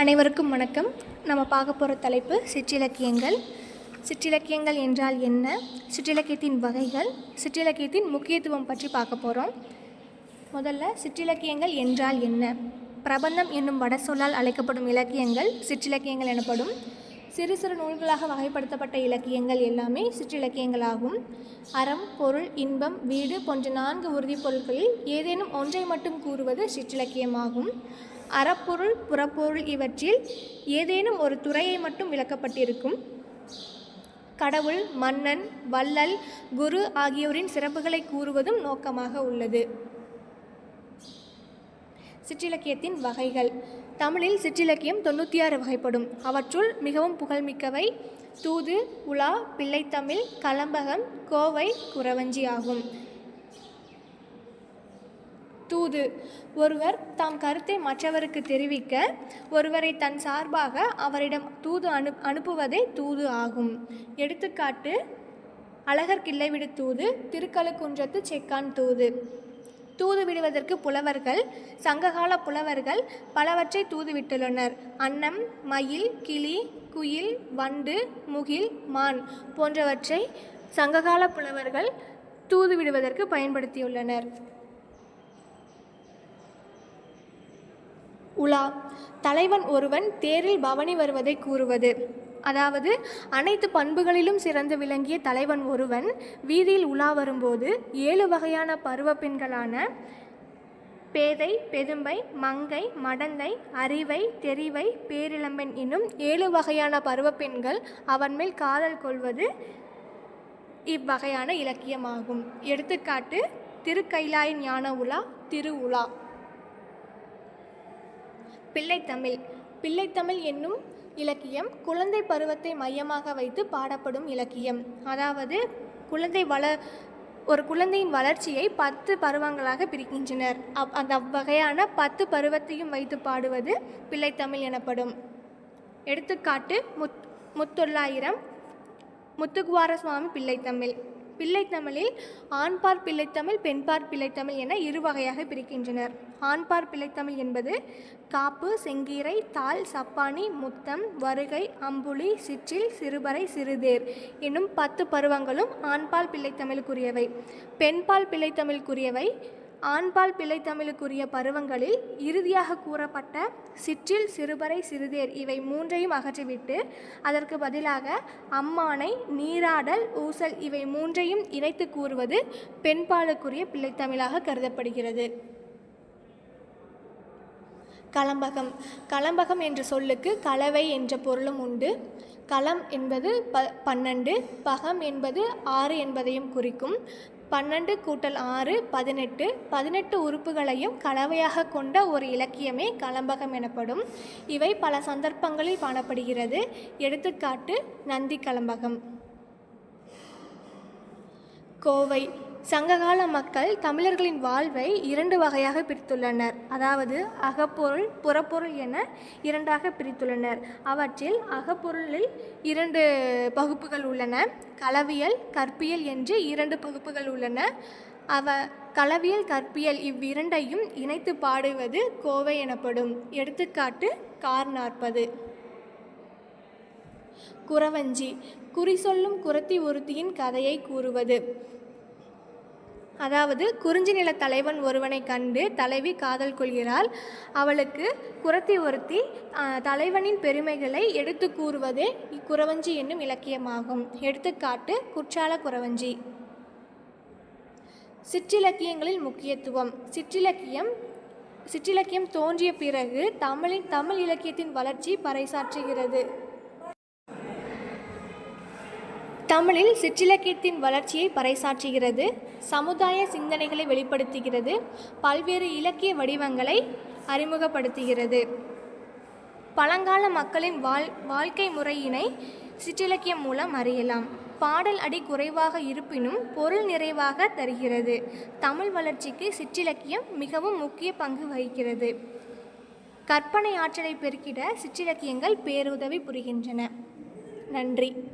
அனைவருக்கும் வணக்கம். நம்ம பார்க்க போகிற தலைப்பு சிற்றிலக்கியங்கள். சிற்றிலக்கியங்கள் என்றால் என்ன? சிற்றிலக்கியத்தின் வகைகள் சிற்றிலக்கியத்தின் முக்கியத்துவம் பற்றி பார்க்க போகிறோம் முதல்ல சிற்றிலக்கியங்கள் என்றால் என்ன? பிரபந்தம் என்னும் வடசொல்லால் அழைக்கப்படும் இலக்கியங்கள் சிற்றிலக்கியங்கள் எனப்படும். சிறு சிறு நூல்களாக வகைப்படுத்தப்பட்ட இலக்கியங்கள் எல்லாமே சிற்றிலக்கியங்களாகும். அறம் பொருள் இன்பம் வீடு போன்ற நான்கு உறுதிப் பொருட்களில் ஏதேனும் ஒன்றை மட்டும் கூறுவது சிற்றிலக்கியமாகும். அறப்பொருள் புறப்பொருள் இவற்றில் ஏதேனும் ஒரு துறையை மட்டும் விளக்கப்பட்டிருக்கும். கடவுள் மன்னன் வள்ளல் குரு ஆகியோரின் சிறப்புகளை கூறுவதும் நோக்கமாக உள்ளது. சிற்றிலக்கியத்தின் வகைகள். தமிழில் சிற்றிலக்கியம் தொண்ணூற்றி ஆறு வகைப்படும். அவற்றுள் மிகவும் புகழ்மிக்கவை தூது உலா பிள்ளைத்தமிழ் கலம்பகம் கோவை குறவஞ்சி ஆகும். தூது. ஒருவர் தாம் கருத்தை மற்றவருக்கு தெரிவிக்க ஒருவரை தன் சார்பாக அவரிடம் தூது அனு அனுப்புவதே தூது ஆகும். எடுத்துக்காட்டு அழகர் கிள்ளைவிடு தூது திருக்கழுக்குன்றத்து செக்கான் தூது. தூது விடுவதற்கு புலவர்கள் சங்ககால புலவர்கள் பலவற்றை தூதுவிட்டுள்ளனர் அன்னம் மயில் கிளி குயில் வண்டு முகில் மான் போன்றவற்றை சங்ககால புலவர்கள் தூது விடுவதற்கு பயன்படுத்தியுள்ளனர். உலா. தலைவன் ஒருவன் தேரில் பவனி வருவதை கூறுவது. அதாவது அனைத்து பண்புகளிலும் சிறந்து விளங்கிய தலைவன் ஒருவன் வீதியில் உலா வரும்போது ஏழு வகையான பருவ பெண்களான பேதை பெதும்பை மங்கை மடந்தை அறிவை தெரிவை பேரிளம்பெண் என்னும் ஏழு வகையான பருவ பெண்கள் அவன் மேல் காதல் கொள்வது இவ்வகையான இலக்கியமாகும். எடுத்துக்காட்டு திருக்கைலாய ஞான உலா திரு உலா பிள்ளைத்தமிழ். பிள்ளைத்தமிழ் என்னும் இலக்கியம் குழந்தை பருவத்தை மையமாக வைத்து பாடப்படும் இலக்கியம். அதாவது குழந்தை வள ஒரு குழந்தையின் வளர்ச்சியை பத்து பருவங்களாக பிரிக்கின்றனர். அவ் அந்த அவ்வகையான பத்து பருவத்தையும் வைத்து பாடுவது பிள்ளைத்தமிழ் எனப்படும். எடுத்துக்காட்டு முத் முத்தொள்ளாயிரம் முத்துக்குவார சுவாமி பிள்ளைத்தமிழ். பிள்ளைத்தமிழில் ஆண்பார் பிள்ளைத்தமிழ் பெண்பார் பிள்ளைத்தமிழ் என இரு வகையாக பிரிக்கின்றனர். ஆண்பார் பிள்ளைத்தமிழ் என்பது காப்பு செங்கீரை தாள் சப்பானி முத்தம் வருகை அம்புலி சிற்றில் சிறுபறை சிறுதேர் என்னும் பத்து பருவங்களும் ஆண்பால் பிள்ளைத்தமிழுக்குரியவை. பெண்பால் பிள்ளைத்தமிழுக்குரியவை. ஆண்பால் பிள்ளைத்தமிழுக்குரிய பருவங்களில் இறுதியாக கூறப்பட்ட சிற்றில் சிறுபறை சிறுதேர் இவை மூன்றையும் அகற்றிவிட்டு அதற்கு பதிலாக அம்மானை நீராடல் ஊசல் இவை மூன்றையும் இணைத்து கூறுவது பெண்பாலுக்குரிய பிள்ளைத்தமிழாக கருதப்படுகிறது. கலம்பகம். கலம்பகம் என்ற சொல்லுக்கு கலவை என்ற பொருளும் உண்டு. களம் என்பது ப பன்னெண்டு பகம் என்பது ஆறு என்பதையும் குறிக்கும். பன்னெண்டு கூட்டல் ஆறு பதினெட்டு. பதினெட்டு உறுப்புகளையும் கலவையாக கொண்ட ஒரு இலக்கியமே கலம்பகம் எனப்படும். இவை பல சந்தர்ப்பங்களில் காணப்படுகிறது. எடுத்துக்காட்டு நந்தி கலம்பகம். கோவை. சங்ககால மக்கள் தமிழர்களின் வாழ்வை இரண்டு வகையாக பிரித்துள்ளனர். அதாவது அகப்பொருள் புறப்பொருள் என இரண்டாக பிரித்துள்ளனர். அவற்றில் அகப்பொருளில் இரண்டு பகுப்புகள் உள்ளன. களவியல் கற்பியல் என்று இரண்டு பகுப்புகள் உள்ளன. அவ களவியல் கற்பியல் இவ்விரண்டையும் இணைத்து பாடுவது கோவை எனப்படும். எடுத்துக்காட்டு கார் நாற்பது குறவஞ்சி. குறி சொல்லும் குரத்தி ஒருத்தியின் கதையை கூறுவது. அதாவது குறிஞ்சி நில தலைவன் ஒருவனை கண்டு தலைவி காதல் கொள்கிறாள். அவளுக்கு குரத்தி ஒருத்தி தலைவனின் பெருமைகளை எடுத்து கூறுவதே இக்குறவஞ்சி என்னும் இலக்கியமாகும். எடுத்துக்காட்டு குற்றால குறவஞ்சி சிற்றிலக்கியங்களில் முக்கியத்துவம். சிற்றிலக்கியம் சிற்றிலக்கியம் தோன்றிய பிறகு தமிழின் தமிழ் இலக்கியத்தின் வளர்ச்சி பறைசாற்றுகிறது. தமிழில் சிற்றிலக்கியத்தின் வளர்ச்சியை பறைசாற்றுகிறது சமுதாய சிந்தனைகளை வெளிப்படுத்துகிறது பல்வேறு இலக்கிய வடிவங்களை அறிமுகப்படுத்துகிறது. பழங்கால மக்களின் வாழ் வாழ்க்கை முறையினை சிற்றிலக்கியம் மூலம் அறியலாம். பாடல் அடி குறைவாக இருப்பினும் பொருள் நிறைவாக தருகிறது. தமிழ் வளர்ச்சிக்கு சிற்றிலக்கியம் மிகவும் முக்கிய பங்கு வகிக்கிறது. கற்பனை ஆற்றலை பெருக்கிட சிற்றிலக்கியங்கள் பேருதவி புரிகின்றன. நன்றி.